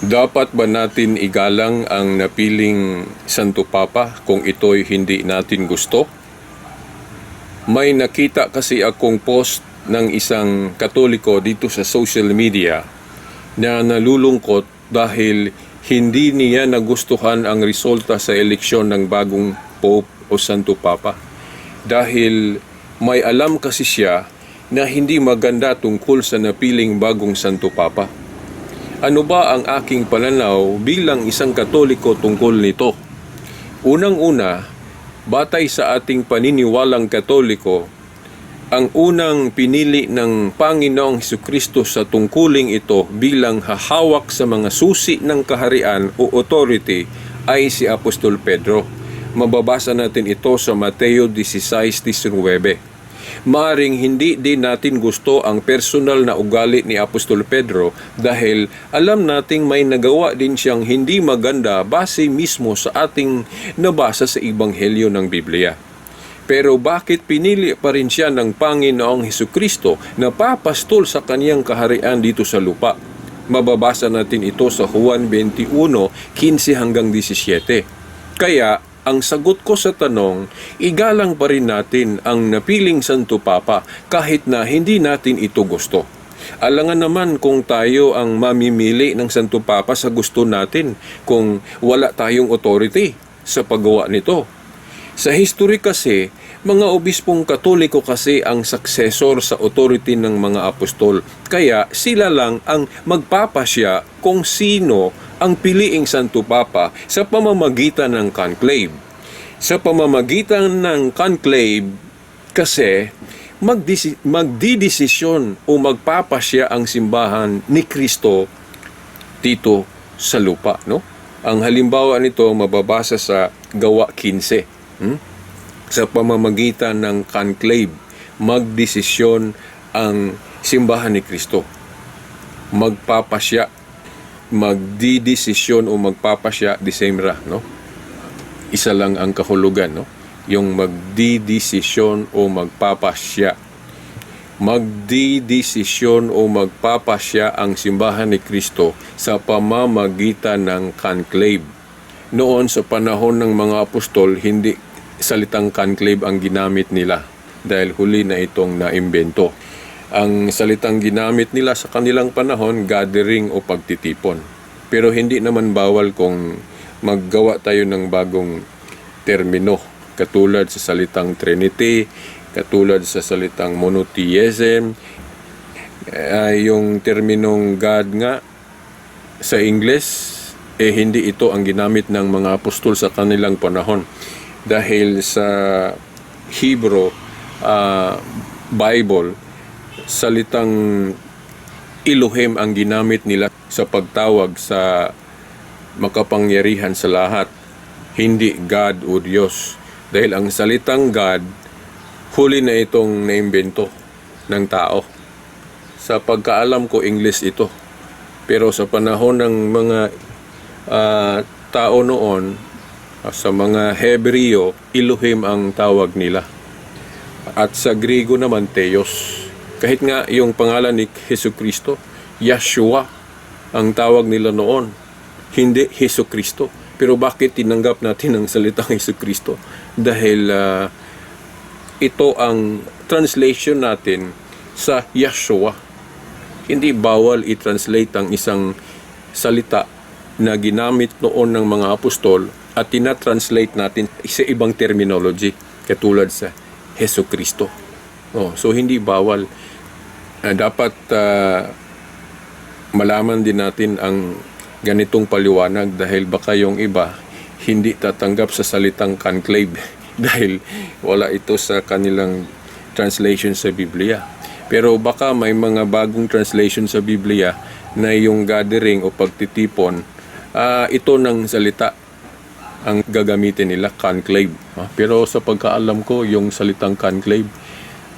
Dapat ba natin igalang ang napiling Santo Papa kung ito'y hindi natin gusto? May nakita kasi akong post ng isang katoliko dito sa social media na nalulungkot dahil hindi niya nagustuhan ang resulta sa eleksyon ng bagong Pope o Santo Papa. Dahil may alam kasi siya na hindi maganda tungkol sa napiling bagong Santo Papa. Ano ba ang aking pananaw bilang isang katoliko tungkol nito? Unang-una, batay sa ating paniniwalang katoliko, ang unang pinili ng Panginoong Hesus Kristo sa tungkuling ito bilang hahawak sa mga susi ng kaharian o authority ay si Apostol Pedro. Mababasa natin ito sa Mateo 16.19. Maaring hindi din natin gusto ang personal na ugali ni Apostol Pedro dahil alam nating may nagawa din siyang hindi maganda base mismo sa ating nabasa sa Ebanghelyo ng Biblia. Pero bakit pinili pa rin siya ng Panginoong Heso Kristo na papastol sa kaniyang kaharian dito sa lupa? Mababasa natin ito sa Juan 21, 15 hanggang 17. Kaya, ang sagot ko sa tanong, igalang pa rin natin ang napiling Santo Papa kahit na hindi natin ito gusto. Alangan naman kung tayo ang mamimili ng Santo Papa sa gusto natin kung wala tayong authority sa paggawa nito. Sa history kasi, mga obispong katoliko kasi ang successor sa authority ng mga apostol. Kaya sila lang ang magpapasya kung sino ang piliing Santo Papa sa pamamagitan ng conclave. Sa pamamagitan ng conclave kasi magdisi- magdidesisyon o magpapasya ang simbahan ni Kristo dito sa lupa, no? Ang halimbawa nito mababasa sa Gawa 15. Hmm? Sa pamamagitan ng conclave, magdesisyon ang simbahan ni Kristo. Magpapasya, magdidesisyon o magpapasya, the same ra, no? Isa lang ang kahulugan, no? Yung magdidesisyon o magpapasya magdidesisyon o magpapasya ang simbahan ni Kristo sa pamamagitan ng conclave. Noon sa panahon ng mga apostol, hindi salitang conclave ang ginamit nila dahil huli na itong naimbento. Ang salitang ginamit nila sa kanilang panahon, gathering o pagtitipon. Pero hindi naman bawal kung maggawa tayo ng bagong termino katulad sa salitang Trinity, katulad sa salitang monotheism, uh, yung terminong God nga sa Ingles, eh hindi ito ang ginamit ng mga apostol sa kanilang panahon. Dahil sa Hebrew uh, Bible, salitang Elohim ang ginamit nila sa pagtawag sa makapangyarihan sa lahat, hindi God o Diyos. Dahil ang salitang God huli na itong naimbento ng tao. Sa pagkaalam ko, English ito. Pero sa panahon ng mga uh, tao noon, uh, sa mga Hebreo, Elohim ang tawag nila. At sa Griego naman, Theos. Kahit nga yung pangalan ni Heso Kristo, Yeshua ang tawag nila noon. Hindi Heso Kristo. Pero bakit tinanggap natin ang salitang Heso Kristo? Dahil uh, ito ang translation natin sa Yeshua. Hindi bawal i-translate ang isang salita na ginamit noon ng mga apostol at tinatranslate natin sa ibang terminology katulad sa Heso Kristo. Oh, so hindi bawal. Uh, dapat uh, malaman din natin ang ganitong paliwanag dahil baka yung iba hindi tatanggap sa salitang conclave dahil wala ito sa kanilang translation sa Biblia. Pero baka may mga bagong translation sa Biblia na yung gathering o pagtitipon, uh, ito ng salita ang gagamitin nila, conclave. Uh, pero sa pagkaalam ko, yung salitang conclave,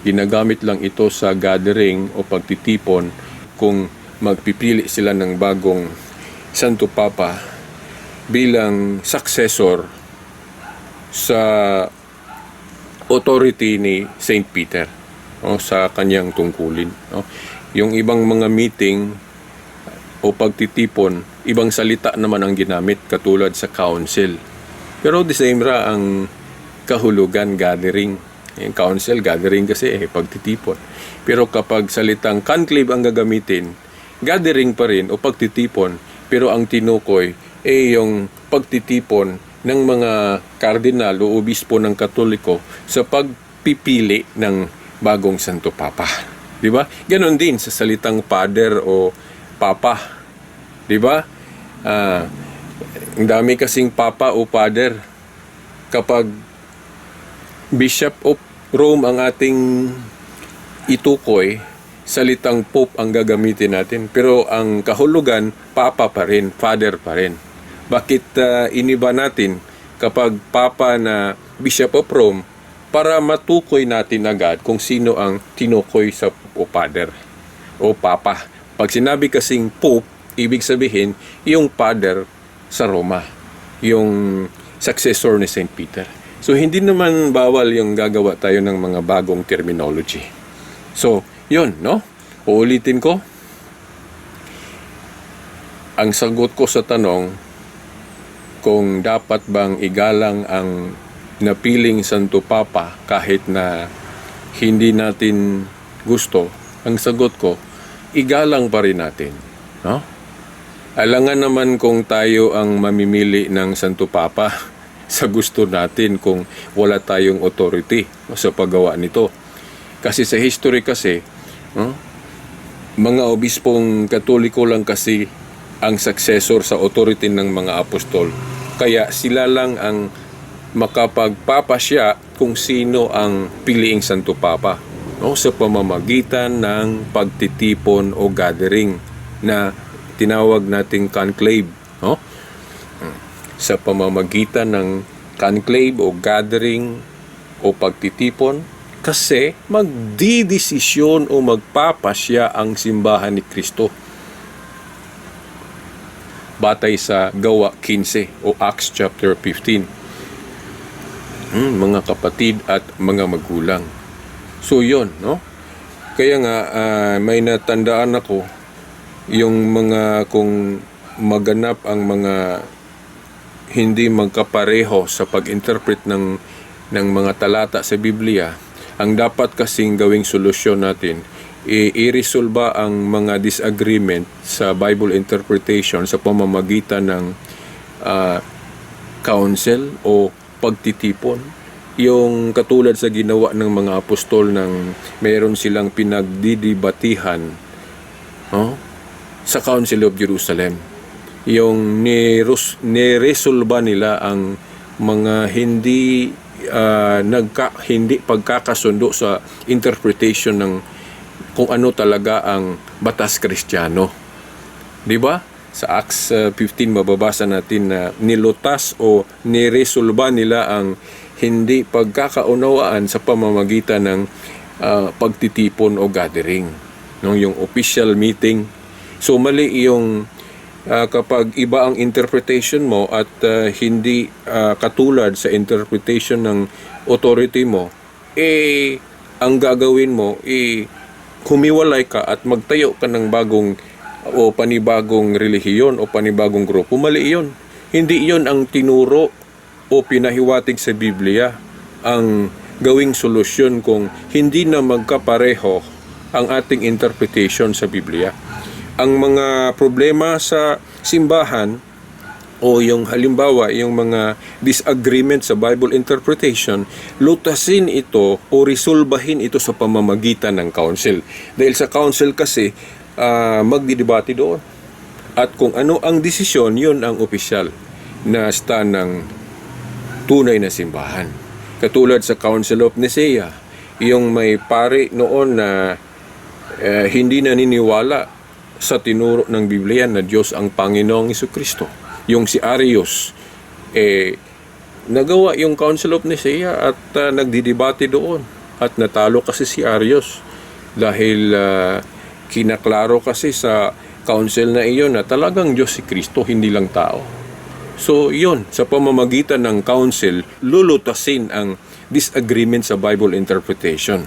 ginagamit lang ito sa gathering o pagtitipon kung magpipili sila ng bagong Santo Papa bilang successor sa authority ni St. Peter no, sa kanyang tungkulin. No. Yung ibang mga meeting, o pagtitipon, ibang salita naman ang ginamit katulad sa council. Pero the same ra ang kahulugan gathering. Yung council, gathering kasi eh, pagtitipon. Pero kapag salitang conclave ang gagamitin, gathering pa rin o pagtitipon, pero ang tinukoy ay yung pagtitipon ng mga kardinal o obispo ng katoliko sa pagpipili ng bagong Santo Papa. Di ba? Ganon din sa salitang father o papa. Di ba? Ah, ang dami kasing papa o father kapag Bishop of Rome ang ating itukoy, salitang Pope ang gagamitin natin. Pero ang kahulugan, Papa pa rin, Father pa rin. Bakit ah, iniba natin kapag Papa na Bishop of Rome para matukoy natin agad kung sino ang tinukoy sa o Father o Papa. Pag sinabi kasing Pope, ibig sabihin yung Father sa Roma, yung successor ni St. Peter. So hindi naman bawal yung gagawa tayo ng mga bagong terminology. So, yun, no? Uulitin ko. Ang sagot ko sa tanong kung dapat bang igalang ang napiling Santo Papa kahit na hindi natin gusto, ang sagot ko, igalang pa rin natin. No? Alangan naman kung tayo ang mamimili ng Santo Papa sa gusto natin kung wala tayong authority sa paggawa nito. Kasi sa history kasi, no, mga obispong katoliko lang kasi ang successor sa authority ng mga apostol. Kaya sila lang ang makapagpapasya kung sino ang piliing Santo Papa no, sa pamamagitan ng pagtitipon o gathering na tinawag nating conclave. No? Sa pamamagitan ng conclave o gathering o pagtitipon kasi magdidesisyon o magpapasya ang simbahan ni Kristo batay sa Gawa 15 o Acts chapter 15. Hmm, mga kapatid at mga magulang. So yon, no? Kaya nga ah, may natandaan ako yung mga kung maganap ang mga hindi magkapareho sa pag-interpret ng ng mga talata sa Biblia, ang dapat kasing gawing solusyon natin i- i-resolba ang mga disagreement sa Bible interpretation sa pamamagitan ng ah, council o pagtitipon. Yung katulad sa ginawa ng mga apostol ng meron silang pinagdidibatihan no? sa Council of Jerusalem. Yung nirus, niresolba nila ang mga hindi ah, nagka, hindi pagkakasundo sa interpretation ng kung ano talaga ang batas kristyano. 'Di ba? Sa Acts uh, 15 mababasa natin na nilutas o niresolba nila ang hindi pagkakaunawaan sa pamamagitan ng uh, pagtitipon o gathering. No, yung official meeting. So mali yung uh, kapag iba ang interpretation mo at uh, hindi uh, katulad sa interpretation ng authority mo, eh ang gagawin mo eh humiwalay ka at magtayo ka ng bagong o panibagong relihiyon o panibagong grupo, mali iyon. Hindi iyon ang tinuro o pinahiwatig sa Biblia ang gawing solusyon kung hindi na magkapareho ang ating interpretation sa Biblia. Ang mga problema sa simbahan o yung halimbawa yung mga disagreement sa Bible interpretation, lutasin ito o resolbahin ito sa pamamagitan ng council. Dahil sa council kasi uh, magdidebate doon. At kung ano ang desisyon, yun ang opisyal na stand ng tunay na simbahan. Katulad sa Council of Nicaea, yung may pari noon na uh, hindi naniniwala sa tinuro ng Biblia na Diyos ang Panginoong Kristo yung si Arius, eh, nagawa yung Council of Nicaea at uh, nagdidebate doon. At natalo kasi si Arius dahil uh, kinaklaro kasi sa council na iyon na talagang Diyos si Kristo, hindi lang tao. So, yun, sa pamamagitan ng council, lulutasin ang disagreement sa Bible interpretation.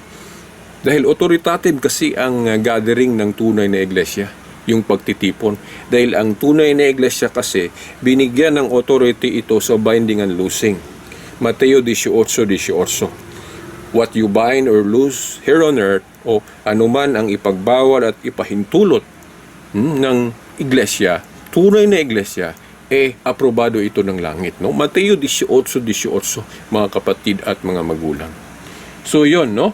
Dahil authoritative kasi ang uh, gathering ng tunay na iglesia. Yung pagtitipon. Dahil ang tunay na iglesia kasi, binigyan ng authority ito sa binding and loosing. Mateo 18.18 What you bind or loose here on earth, o anuman ang ipagbawal at ipahintulot hmm, ng iglesia, tunay na iglesia, eh, aprobado ito ng langit. No? Mateo 18.18 mga kapatid at mga magulang. So, yon no?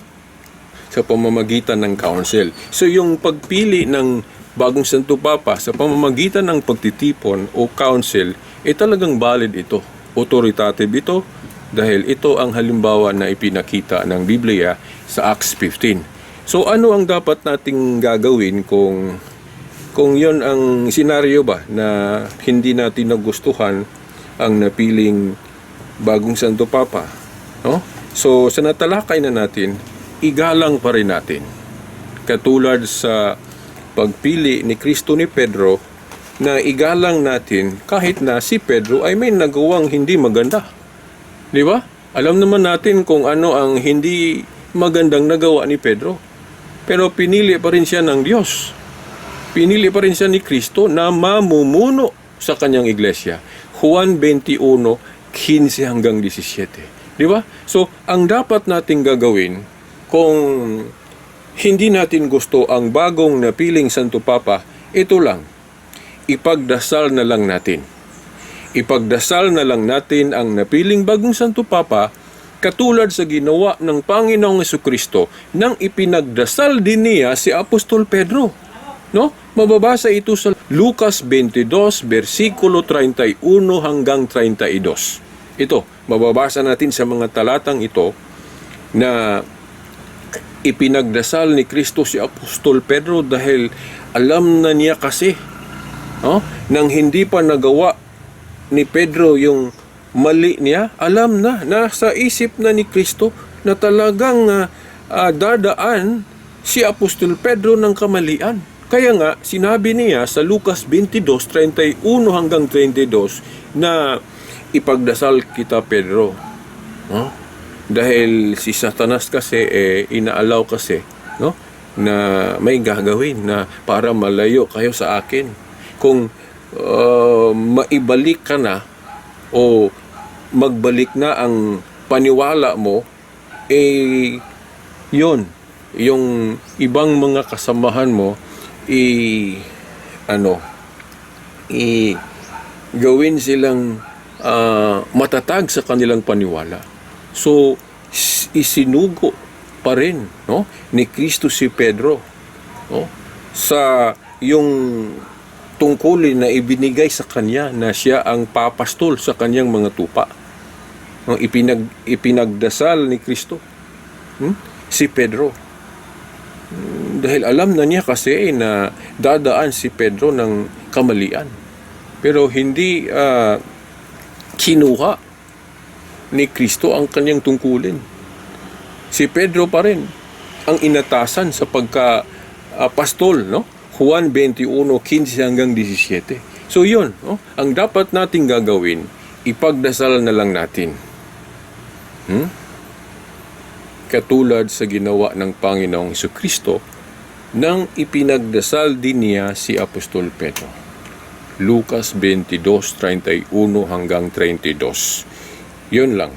Sa pamamagitan ng council. So, yung pagpili ng bagong Santo Papa sa pamamagitan ng pagtitipon o council, eh talagang valid ito. Authoritative ito dahil ito ang halimbawa na ipinakita ng Biblia sa Acts 15. So ano ang dapat nating gagawin kung kung yon ang senaryo ba na hindi natin nagustuhan ang napiling bagong Santo Papa, no? So sa natalakay na natin, igalang pa rin natin. Katulad sa pagpili ni Kristo ni Pedro na igalang natin kahit na si Pedro ay may nagawang hindi maganda. Di ba? Alam naman natin kung ano ang hindi magandang nagawa ni Pedro. Pero pinili pa rin siya ng Diyos. Pinili pa rin siya ni Kristo na mamumuno sa kanyang iglesia. Juan 21, 15 hanggang 17. Di ba? So, ang dapat nating gagawin kung hindi natin gusto ang bagong napiling Santo Papa, ito lang. Ipagdasal na lang natin. Ipagdasal na lang natin ang napiling bagong Santo Papa katulad sa ginawa ng Panginoong Kristo nang ipinagdasal din niya si Apostol Pedro. No? Mababasa ito sa Lucas 22 versikulo 31 hanggang 32. Ito, mababasa natin sa mga talatang ito na ipinagdasal ni Kristo si Apostol Pedro dahil alam na niya kasi no? nang hindi pa nagawa ni Pedro yung mali niya, alam na, nasa isip na ni Kristo na talagang ah, ah, dadaan si Apostol Pedro ng kamalian. Kaya nga, sinabi niya sa Lucas 22:31 hanggang 32 na ipagdasal kita Pedro. No? Dahil si Satanas kasi eh, inaalaw kasi no? na may gagawin na para malayo kayo sa akin. Kung uh, maibalik ka na o magbalik na ang paniwala mo, eh, yun, yung ibang mga kasamahan mo, i, ano, i, gawin silang ah, matatag sa kanilang paniwala. So, isinugo pa rin no, ni Kristo si Pedro no, sa yung tungkulin na ibinigay sa kanya na siya ang papastol sa kanyang mga tupa. No, ipinag, ipinagdasal ni Kristo hmm? si Pedro. Hmm, Dahil alam na niya kasi na dadaan si Pedro ng kamalian. Pero hindi ah, kinuha ni Kristo ang kanyang tungkulin. Si Pedro pa rin ang inatasan sa pagka ah, pastol, no? Juan 21:15 hanggang 17. So yun, no? Ang dapat nating gagawin, ipagdasal na lang natin. Hmm? Katulad sa ginawa ng Panginoong Kristo nang ipinagdasal din niya si Apostol Pedro. Lucas 22:31 hanggang 32. Yun lang.